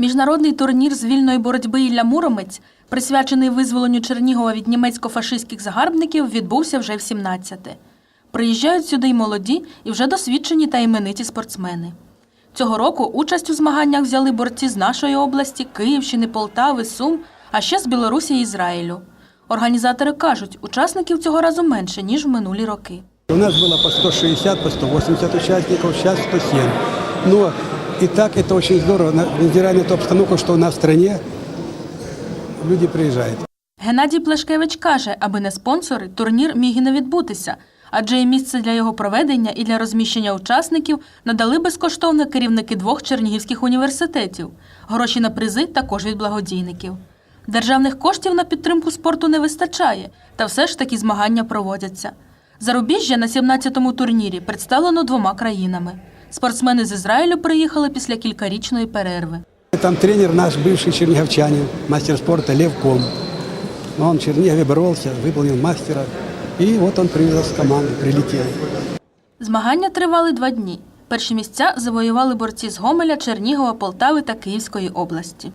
Міжнародний турнір з вільної боротьби Ілля Муромець, присвячений визволенню Чернігова від німецько-фашистських загарбників, відбувся вже в 17-те. Приїжджають сюди й молоді, і вже досвідчені та імениті спортсмени. Цього року участь у змаганнях взяли борці з нашої області, Київщини, Полтави, Сум, а ще з Білорусі і Ізраїлю. Організатори кажуть, учасників цього разу менше, ніж в минулі роки. У нас было по 160, по 180 участников, сейчас 107. Но и так это очень здорово, невзирая на ту обстановку, что у нас в стране, люди приезжают. Геннадій Плешкевич каже, аби не спонсори, турнір міг і не відбутися, адже і місце для його проведення і для розміщення учасників надали безкоштовно керівники двох чернігівських університетів. Гроші на призи також від благодійників. Державних коштів на підтримку спорту не вистачає, та все ж таки змагання проводяться. Зарубіжжя на 17-му турнірі представлено двома країнами. Спортсмени з Ізраїлю приїхали після кількарічної перерви. Там тренер наш, бывший черниговчанин, мастер спорта Лев Ком. Он в Чернигове боролся, выполнил мастера. И вот он привез с команды, прилетел. Змагання тривали два дні. Перші місця завоювали борці з Гомеля, Чернігова, Полтави та Київської області.